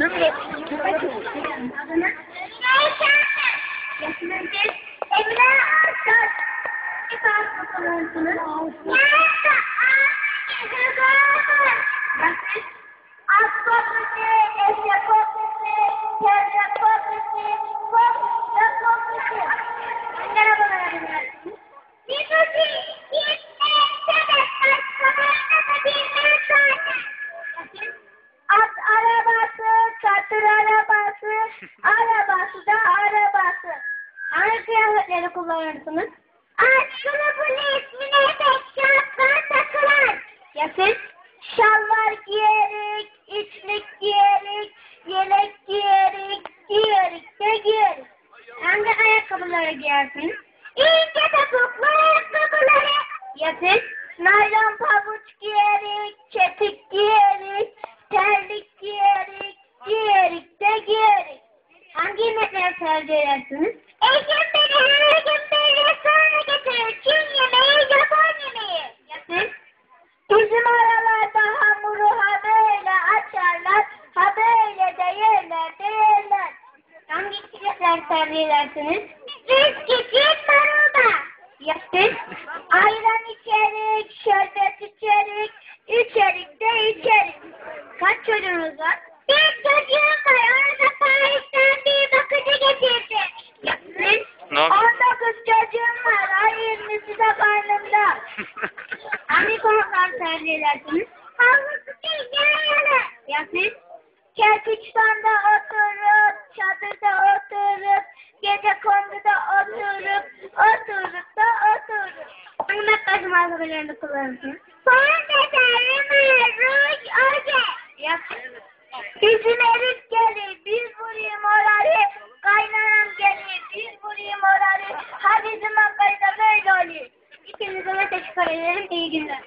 Kimle? Adını? Yaşınızı Emine arabası, da arabası. Hangi kıyafetleri kullanırsınız? At kılıfın ismine pek şapka takılan. Yakın. Şalvar giyerik, içlik giyerik, yelek giyerik, giyerik de giyerik. Hangi ayakkabıları giyersiniz? İnce topuklu ayakkabıları. Yakın. Naylon pabuç giyerik, çetik giyerik, terlik giyerik, giyerik de giyerik. Hangi her gün bir restorana getirir. Çin yemeği, Japon yemeği. Yakın. Bizim aralarda hamuru ha açarlar, ha böyle de yerler. Hangi içecekler tercih edersiniz? Biz 20'si de karnımda. Hangi konaklar tercih edersiniz? Havuzu değil, yayalı. Yakın. Kerpiçtanda oturup, çadırda oturup, gece konduda oturup, oturup da oturup. Hangi makyaj malzemelerini kullanırsınız? Fondöten, Teşekkür ederim, iyi günler.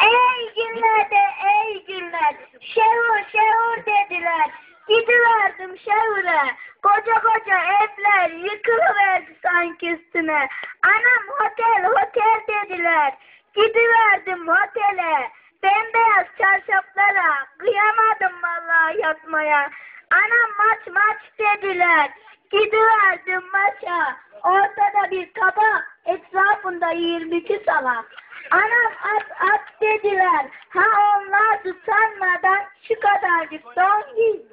Ey günlerde, ey günler, şehur şehur dediler. Gidiverdim şehre, koca koca evler yıkılıverdi sanki üstüne. Anam otel, otel dediler. Gidiverdim otele, bembeyaz çarşaflara, kıyamadım vallahi yatmaya. Anam maç maç dediler. Gidiverdim maça, ortada bir tabak, etrafında 22 salak. Anam at at dediler. Ha onlar tutanmadan şu kadarcık don giy.